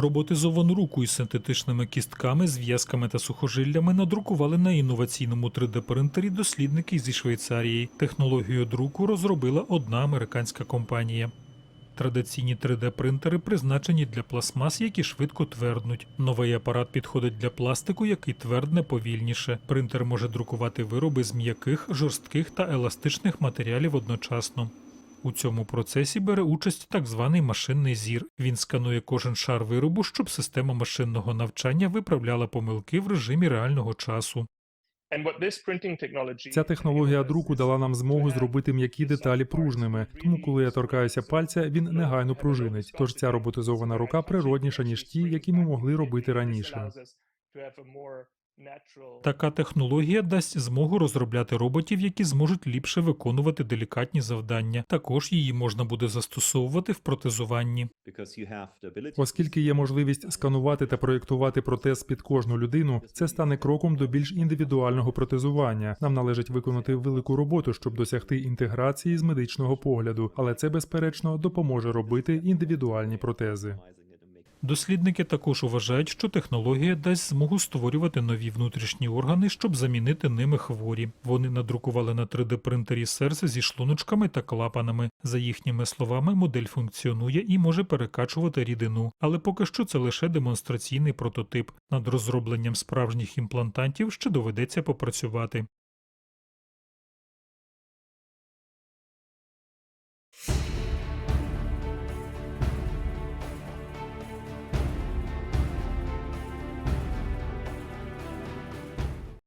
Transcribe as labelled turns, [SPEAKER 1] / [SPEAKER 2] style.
[SPEAKER 1] Роботизовану руку із синтетичними кістками, зв'язками та сухожиллями надрукували на інноваційному 3D-принтері дослідники зі Швейцарії. Технологію друку розробила одна американська компанія. Традиційні 3D-принтери призначені для пластмас, які швидко тверднуть. Новий апарат підходить для пластику, який твердне повільніше. Принтер може друкувати вироби з м'яких, жорстких та еластичних матеріалів одночасно. У цьому процесі бере участь так званий машинний зір. Він сканує кожен шар виробу, щоб система машинного навчання виправляла помилки в режимі реального часу.
[SPEAKER 2] Ця технологія друку дала нам змогу зробити м'які деталі пружними. Тому, коли я торкаюся пальця, він негайно пружинить. Тож ця роботизована рука природніша ніж ті, які ми могли робити раніше.
[SPEAKER 1] Така технологія дасть змогу розробляти роботів, які зможуть ліпше виконувати делікатні завдання. Також її можна буде застосовувати в протезуванні.
[SPEAKER 2] Оскільки є можливість сканувати та проєктувати протез під кожну людину, це стане кроком до більш індивідуального протезування. Нам належить виконати велику роботу, щоб досягти інтеграції з медичного погляду, але це безперечно допоможе робити індивідуальні протези.
[SPEAKER 1] Дослідники також вважають, що технологія дасть змогу створювати нові внутрішні органи, щоб замінити ними хворі. Вони надрукували на 3D-принтері серце зі шлуночками та клапанами. За їхніми словами, модель функціонує і може перекачувати рідину, але поки що це лише демонстраційний прототип. Над розробленням справжніх імплантантів ще доведеться попрацювати.